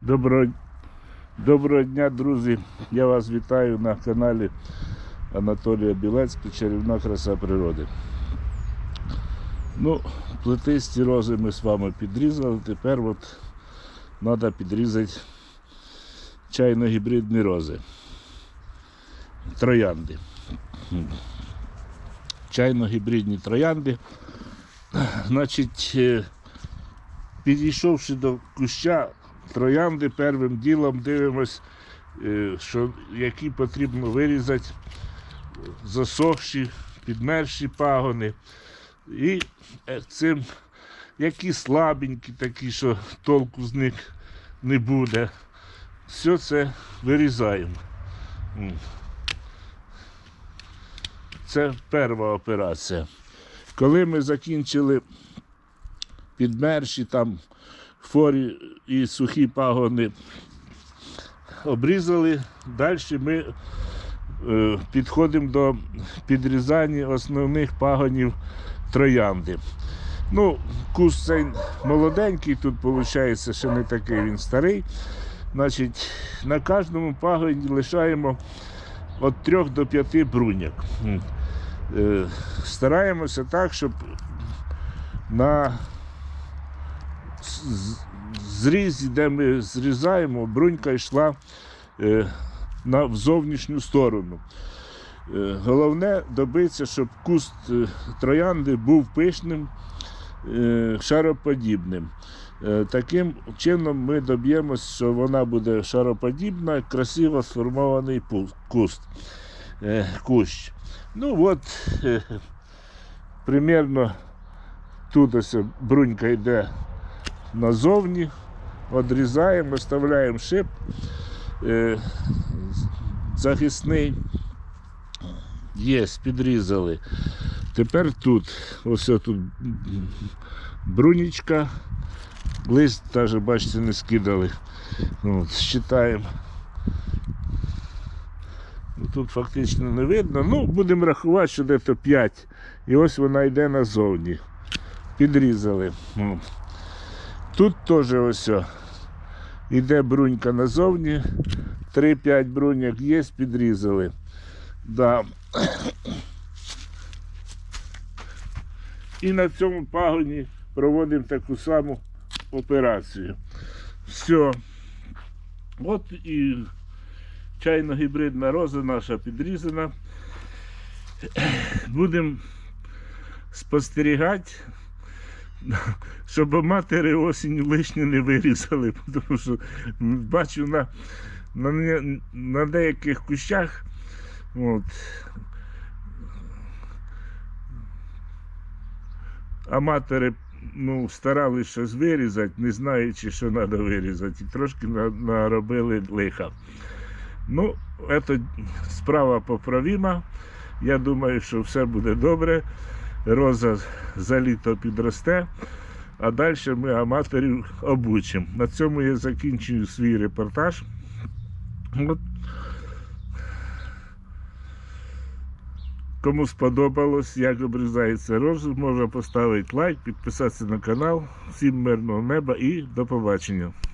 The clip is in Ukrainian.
Доброго, доброго дня, друзі! Я вас вітаю на каналі Анатолія Білецького Чарівна краса природи. Ну, плетисті рози ми з вами підрізали. Тепер от треба підрізати чайно-гібридні рози. Троянди. Чайно-гібридні троянди. Значить, е, підійшовши до куща троянди, первим ділом дивимось, е, що які потрібно вирізати засохші, підмерші пагони. І е, цим, які слабенькі, такі, що толку з них не буде. Все це вирізаємо. Це перша операція. Коли ми закінчили підмерші там хворі і сухі пагони обрізали, далі ми е, підходимо до підрізання основних пагонів троянди. Ну, куст цей молоденький, тут виходить ще не такий він старий. Значить, на кожному пагоні лишаємо від 3 до 5 бруньок. М. Е, Стараємося так, щоб на з- зрізі, де ми зрізаємо, брунька йшла е, на в зовнішню сторону. Е, головне добитися, щоб куст е, троянди був пишним, шароподібним. Таким чином ми доб'ємося, що вона буде шароподібна, красиво сформований куст, кущ. Ну от, примерно тут ось брунька йде назовні, відрізаємо, вставляємо шип е, захисний. Є, підрізали. Тепер тут, ось тут брунічка, лист теж, бачите, не скидали. От, считаємо. Ну, Тут фактично не видно. Ну, будемо рахувати, що десь 5. І ось вона йде назовні. Підрізали. От. Тут теж ось іде брунька назовні. 3-5 бруньок є, підрізали. Да. І на цьому пагоні проводимо таку саму операцію. Все. От і чайно-гібридна роза наша підрізана. Будемо спостерігати щоб матері осінь лишнє не вирізали, тому що бачу на, на, на деяких кущах. От, аматори ну, старалися щось вирізати, не знаючи, що треба вирізати, і трошки наробили лиха. Ну, це справа поправима. Я думаю, що все буде добре. Роза за літо підросте, а далі ми аматорів обучимо. На цьому я закінчую свій репортаж. От. Кому сподобалось, як обрізається роза, можна поставити лайк, підписатися на канал. Всім мирного неба і до побачення.